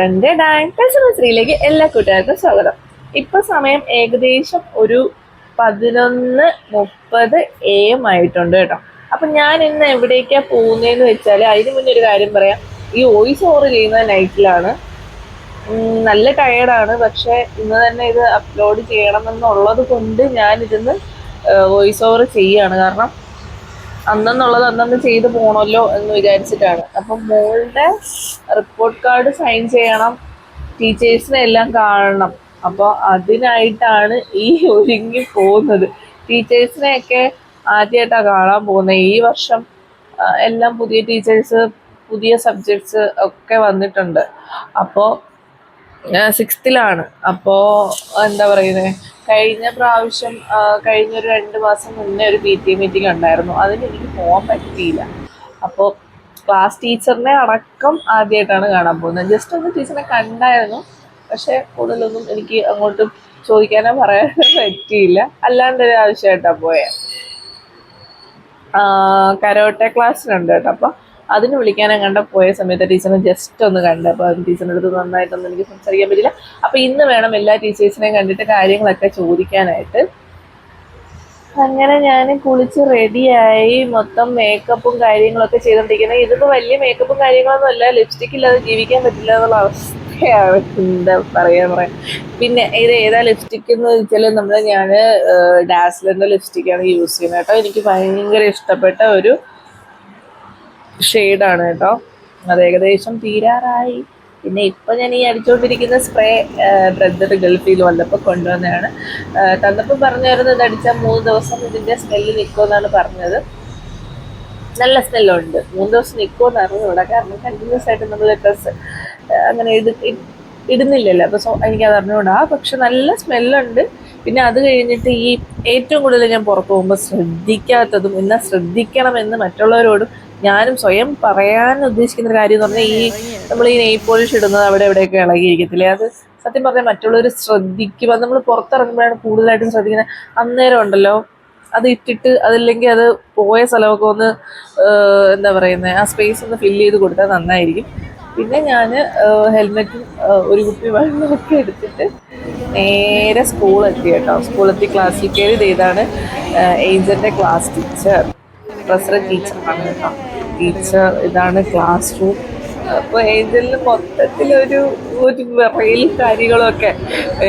ടന്റെ Dan കൾച്ചറൽസിലേക്ക് എല്ലാ കൂട്ടുകാർക്കും സ്വാഗതം. ഇപ്പൊ സമയം ഏകദേശം ഒരു പതിനൊന്ന് മുപ്പത് എ എം ആയിട്ടുണ്ട് കേട്ടോ. അപ്പൊ ഞാൻ ഇന്ന് എവിടേക്കാ പോകുന്നതെന്ന് വെച്ചാൽ അതിന് മുന്നേ ഒരു കാര്യം പറയാം. ഈ വോയിസ് ഓവർ ചെയ്യുന്ന നൈറ്റിലാണ് നല്ല ടയേർഡാണ് പക്ഷെ ഇന്ന് തന്നെ ഇത് അപ്ലോഡ് ചെയ്യണമെന്നുള്ളത് കൊണ്ട് ഞാൻ ഇതിന്ന് വോയിസ് ഓവർ ചെയ്യാണ്. കാരണം അന്നെന്നുള്ളത് അന്നന്ന് ചെയ്ത് പോണല്ലോ എന്ന് വിചാരിച്ചിട്ടാണ്. അപ്പം മോളുടെ റിപ്പോർട്ട് കാർഡ് സൈൻ ചെയ്യണം ടീച്ചേഴ്സിനെ എല്ലാം കാണണം. അപ്പോൾ അതിനായിട്ടാണ് ഈ ഒരുങ്ങി പോകുന്നത്. ടീച്ചേഴ്സിനെയൊക്കെ ആദ്യമായിട്ടാണ് കാണാൻ പോകുന്നത് ഈ വർഷം എല്ലാം പുതിയ ടീച്ചേഴ്സ് പുതിയ സബ്ജക്ട്സ് ഒക്കെ വന്നിട്ടുണ്ട്. അപ്പോൾ സിക്സ്ത്തിലാണ് അപ്പോൾ എന്താ പറയുന്നത് കഴിഞ്ഞ പ്രാവശ്യം കഴിഞ്ഞ ഒരു രണ്ട് മാസം മുന്നേ ഒരു പി ടി മീറ്റിംഗ് ഉണ്ടായിരുന്നു. അതിന് എനിക്ക് പോകാൻ പറ്റിയില്ല. അപ്പോൾ ക്ലാസ് ടീച്ചറിനെ അടക്കം ആദ്യമായിട്ടാണ് കാണാൻ പോകുന്നത്. ജസ്റ്റ് ഒന്ന് ടീച്ചറിനെ കണ്ടായിരുന്നു. പക്ഷെ കൂടുതലൊന്നും എനിക്ക് അങ്ങോട്ട് ചോദിക്കാനോ പറയാനോ പറ്റിയില്ല. അല്ലാണ്ട് ഒരു ആവശ്യമായിട്ടാണ് പോയത് കരോട്ടെ ക്ലാസ്സിനുണ്ട് കേട്ടോ. അപ്പോൾ അതിന് വിളിക്കാനും കണ്ട പോയ സമയത്ത് ടീച്ചറിനെ ജസ്റ്റ് ഒന്ന് കണ്ട്. അപ്പോൾ ടീച്ചറിന്റെ അടുത്ത് നന്നായിട്ടൊന്നും എനിക്ക് സംസാരിക്കാൻ പറ്റില്ല അപ്പോൾ ഇന്ന് വേണം എല്ലാ ടീച്ചേഴ്സിനെയും കണ്ടിട്ട് കാര്യങ്ങളൊക്കെ ചോദിക്കാനായിട്ട്. അങ്ങനെ ഞാൻ കുളിച്ച് റെഡിയായി മൊത്തം മേക്കപ്പും കാര്യങ്ങളൊക്കെ ചെയ്തുകൊണ്ടിരിക്കുന്നത് ഇതിപ്പോൾ വലിയ മേക്കപ്പും കാര്യങ്ങളൊന്നും അല്ല. ലിപ്സ്റ്റിക് ഇല്ലാതെ ജീവിക്കാൻ പറ്റില്ല എന്നുള്ള അവസ്ഥയാണ് എന്താ പറയാ പറയാ. പിന്നെ ഇത് ഏതാ ലിപ്സ്റ്റിക് എന്ന് വെച്ചാൽ നമ്മൾ ഞാൻ ഡാസ്ലറിന്റെ ലിപ്സ്റ്റിക്കാണ് യൂസ് ചെയ്യുന്നത് കേട്ടോ. എനിക്ക് ഭയങ്കര ഇഷ്ടപ്പെട്ട ഒരു ഷെയ്ഡാണ് കേട്ടോ. അത് ഏകദേശം തീരാറായി. പിന്നെ ഇപ്പം ഞാൻ ഈ അടിച്ചുകൊണ്ടിരിക്കുന്ന സ്പ്രേ ബ്രദർ ഗൾഫിൽ വന്നപ്പോൾ കൊണ്ടുവന്നതാണ്. തന്നപ്പോൾ പറഞ്ഞായിരുന്നു ഇത് അടിച്ചാൽ മൂന്ന് ദിവസം ഇതിന്റെ സ്മെല്ല് നിൽക്കുമെന്നാണ് പറഞ്ഞത്. നല്ല സ്മെല്ലുണ്ട്. മൂന്ന് ദിവസം നിൽക്കുമെന്ന് ഇവിടെ കാരണം കണ്ടിന്യൂസ് ആയിട്ട് നമ്മൾ ഡ്രസ്സ് അങ്ങനെ ഇത് ഇടുന്നില്ലല്ലോ. അപ്പോൾ സോ എനിക്കത് അറിഞ്ഞുകൂടാ പക്ഷെ നല്ല സ്മെല്ലുണ്ട്. പിന്നെ അത് കഴിഞ്ഞിട്ട് ഈ ഏറ്റവും കൂടുതൽ ഞാൻ പുറത്ത് പോകുമ്പോൾ ശ്രദ്ധിക്കാത്തതും എന്നാൽ ശ്രദ്ധിക്കണമെന്ന് മറ്റുള്ളവരോടും ഞാനും സ്വയം പറയാൻ ഉദ്ദേശിക്കുന്ന ഒരു കാര്യം എന്ന് പറഞ്ഞാൽ ഈ നമ്മൾ ഈ നെയ് പോളിഷ് ഇടുന്നത് അവിടെ എവിടെയൊക്കെ ഇളകിയിരിക്കത്തില്ലേ? അത് സത്യം പറഞ്ഞാൽ മറ്റുള്ളവർ ശ്രദ്ധിക്കും. അത് നമ്മൾ പുറത്തിറങ്ങുമ്പോഴാണ് കൂടുതലായിട്ടും ശ്രദ്ധിക്കുന്നത് അന്നേരം ഉണ്ടല്ലോ. അത് ഇട്ടിട്ട് അതില്ലെങ്കിൽ അത് പോയ സ്ഥലമൊക്കെ ഒന്ന് എന്താ പറയുന്നത് ആ സ്പേസ് ഒന്ന് ഫില്ല് ചെയ്ത് കൊടുത്താൽ നന്നായിരിക്കും. പിന്നെ ഞാൻ ഹെൽമെറ്റും ഒരു കുപ്പി വെള്ളമൊക്കെ എടുത്തിട്ട് നേരെ സ്കൂളെത്തി കേട്ടോ. സ്കൂളെത്തി ക്ലാസ്സിൽ കയറി ഇത് ഇതാണ് ഏഞ്ചലിന്റെ ക്ലാസ് ടീച്ചർ പ്രസിഡന്റ് ആണ് കേട്ടോ. ടീച്ചർ ഇതാണ് ക്ലാസ് റൂം. അപ്പോൾ ഇതിൽ മൊത്തത്തിലൊരു ഒരു വിറയിലും കാര്യങ്ങളൊക്കെ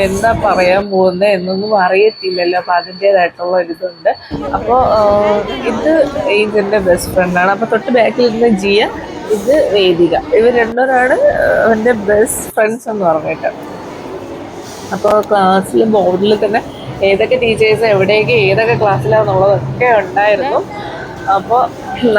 എന്താ പറയാൻ പോകുന്നത് എന്നൊന്നും അറിയത്തില്ലല്ലോ. അപ്പോൾ അതിന്റേതായിട്ടുള്ള ഒരിതുണ്ട് അപ്പോൾ ഇത് ഇതിന്റെ ബെസ്റ്റ് ഫ്രണ്ടാണ് അപ്പോൾ തൊട്ട് ബാക്കിൽ ഇരുന്ന ജിയ ഇത് വേദിക. ഇവർ രണ്ടുപേരാണ് എന്റെ ബെസ്റ്റ് ഫ്രണ്ട്സ് എന്ന് പറഞ്ഞിട്ട്. അപ്പോൾ ക്ലാസ്സിൽ ബോർഡിൽ തന്നെ ഏതൊക്കെ ടീച്ചേഴ്സ് എവിടെയൊക്കെ ഏതൊക്കെ ക്ലാസ്സിലാണെന്നുള്ളതൊക്കെ ഉണ്ടായിരുന്നു. അപ്പോൾ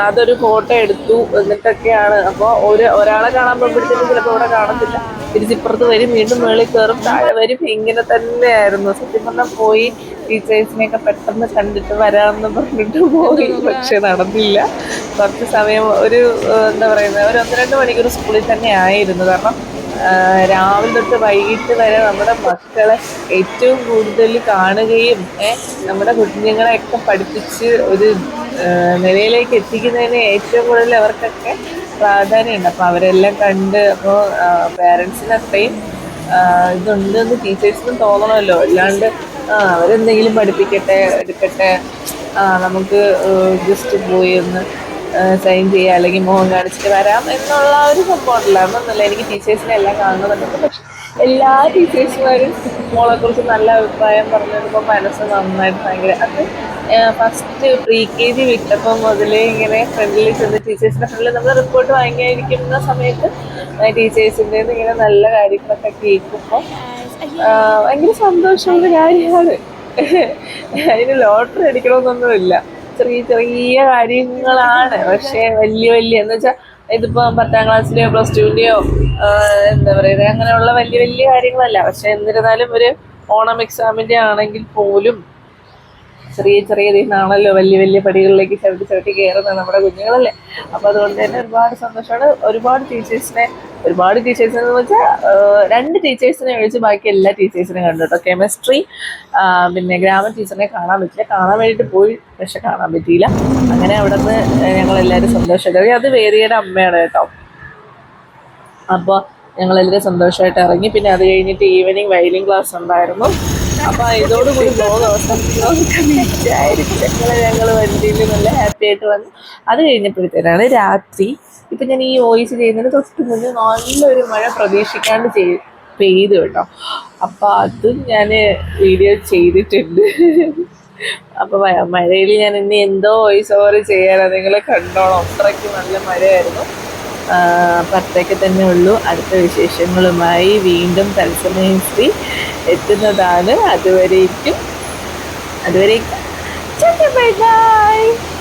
അതൊരു ഫോട്ടോ എടുത്തു എന്നിട്ടൊക്കെയാണ്. അപ്പോൾ ഒരു ഒരാളെ കാണാൻ പോകുമ്പോഴത്തേക്കും ചിലപ്പോൾ ഇവിടെ കാണത്തില്ല. തിരിച്ചിപ്പുറത്ത് വരും വീണ്ടും മേളിൽ കയറും താഴെ വരും. ഇങ്ങനെ തന്നെയായിരുന്നു. സത്യം പറഞ്ഞാൽ പോയി ടീച്ചേഴ്സിനെയൊക്കെ പെട്ടെന്ന് കണ്ടിട്ട് വരാമെന്ന് പറഞ്ഞിട്ട് പോയി. പക്ഷെ നടന്നില്ല. കുറച്ച് സമയം ഒരു എന്താ പറയുന്നത് ഒരു ഒന്ന് രണ്ട് മണിക്കൂർ സ്കൂളിൽ തന്നെ ആയിരുന്നു. കാരണം രാവിലെ തൊട്ട് വൈകിട്ട് വരെ നമ്മുടെ മക്കളെ ഏറ്റവും കൂടുതൽ കാണുകയും നമ്മുടെ കുഞ്ഞുങ്ങളെയൊക്കെ പഠിപ്പിച്ച് ഒരു നിലയിലേക്ക് എത്തിക്കുന്നതിന് ഏറ്റവും കൂടുതൽ അവർക്കൊക്കെ പ്രാധാന്യമുണ്ട്. അപ്പോൾ അവരെല്ലാം കണ്ട് അപ്പോൾ പേരൻസിന് അത്രയും എന്ന് ടീച്ചേഴ്സിനും തോന്നണമല്ലോ. അല്ലാണ്ട് ആ അവരെന്തെങ്കിലും പഠിപ്പിക്കട്ടെ എടുക്കട്ടെ ആ നമുക്ക് ജസ്റ്റ് പോയി ഒന്ന് സൈൻ ചെയ്യുക അല്ലെങ്കിൽ മുഖം കാണിച്ചിട്ട് വരാം എന്നുള്ള ഒരു സംഭവം ഉണ്ടല്ലോ എന്നല്ല എനിക്ക് ടീച്ചേഴ്സിനെ എല്ലാം കാണുന്നുണ്ട്. പക്ഷെ എല്ലാ ടീച്ചേഴ്സുമാരും മോളെക്കുറിച്ച് നല്ല അഭിപ്രായം പറഞ്ഞു വരുമ്പോൾ മനസ്സ് നന്നായിട്ട് ഭയങ്കര അത് ഫസ്റ്റ് പ്രീ കെ ജി വിട്ടപ്പോൾ മുതലേ ഇങ്ങനെ ഫ്രണ്ടിൽ ചെന്ന് ടീച്ചേഴ്സിന്റെ ഫ്രണ്ടിൽ നമ്മൾ റിപ്പോർട്ട് വാങ്ങിയിരിക്കുന്ന സമയത്ത് ടീച്ചേഴ്സിന്റെ ഇങ്ങനെ നല്ല കാര്യങ്ങളൊക്കെ കേൾക്കുമ്പോൾ ഭയങ്കര സന്തോഷമുള്ള കാര്യമാണ്. അതിന് ലോട്ടറി അടിക്കണമെന്നൊന്നുമില്ല. ചെറിയ ചെറിയ കാര്യങ്ങളാണ്. പക്ഷേ വലിയ വലിയ എന്ന് വെച്ചാൽ ഇതിപ്പോൾ പത്താം ക്ലാസ്സിലെയോ പ്ലസ് ടുവിന്റെയോ എന്താ പറയുക അങ്ങനെയുള്ള വലിയ വലിയ കാര്യങ്ങളല്ല. പക്ഷെ എന്നിരുന്നാലും ഒരു ഓണം എക്സാമിന്റെ ആണെങ്കിൽ പോലും ചെറിയ ചെറിയ നിന്നാണല്ലോ വലിയ വലിയ പടികളിലേക്ക് ചവിട്ടി ചവിട്ടി കയറുന്നത് നമ്മുടെ കുഞ്ഞുങ്ങളല്ലേ? അപ്പോൾ അതുകൊണ്ട് തന്നെ ഒരുപാട് സന്തോഷമാണ്. ഒരുപാട് ടീച്ചേഴ്സിനെ ഒരുപാട് ടീച്ചേഴ്സ് എന്ന് വെച്ചാൽ രണ്ട് ടീച്ചേഴ്സിനെ ഒഴിച്ച് ബാക്കി എല്ലാ ടീച്ചേഴ്സിനെയും കണ്ടു കേട്ടോ. കെമിസ്ട്രി പിന്നെ ഗ്രാമർ ടീച്ചറിനെ കാണാൻ പറ്റില്ല കാണാൻ വേണ്ടിയിട്ട് പോയി പക്ഷെ കാണാൻ പറ്റിയില്ല. അങ്ങനെ അവിടെ നിന്ന് ഞങ്ങളെല്ലാവരും സന്തോഷമായി അത് വേദിയുടെ അമ്മയാണ് കേട്ടോ. അപ്പോൾ ഞങ്ങളെല്ലാവരും സന്തോഷമായിട്ട് ഇറങ്ങി. പിന്നെ അത് കഴിഞ്ഞിട്ട് ഈവനിങ് വയലിൻ ക്ലാസ് ഉണ്ടായിരുന്നു. അപ്പൊ ഇതോടുകൂടി ദിവസം വിചാരിച്ചങ്ങളെ ഞങ്ങൾ വണ്ടിയിൽ നല്ല ഹാപ്പി ആയിട്ട് വന്നു അത് കഴിഞ്ഞപ്പോഴത്തേനാണ് രാത്രി. ഇപ്പൊ ഞാൻ ഈ വോയിസ് ചെയ്യുന്നതിന് തൊട്ട് മുന്നേ നല്ലൊരു മഴ പ്രതീക്ഷിക്കാണ്ട് ചെയ്തു പെയ്തു കേട്ടോ. അപ്പൊ അതും ഞാൻ വീഡിയോ ചെയ്തിട്ടുണ്ട്. അപ്പൊ മഴയിൽ ഞാൻ ഇനി എന്തോ വോയിസ് ഓവർ ചെയ്യാനാ നിങ്ങൾ കണ്ടോളാം. അത്രയ്ക്ക് നല്ല മഴയായിരുന്നു. അപ്പൊ തന്നെ ഉള്ളൂ. അടുത്ത വിശേഷങ്ങളുമായി വീണ്ടും തത്സമയം ശ്രീ എത്തുന്നതാണ്. അതുവരേക്കും അതുവരേക്കും. Bye bye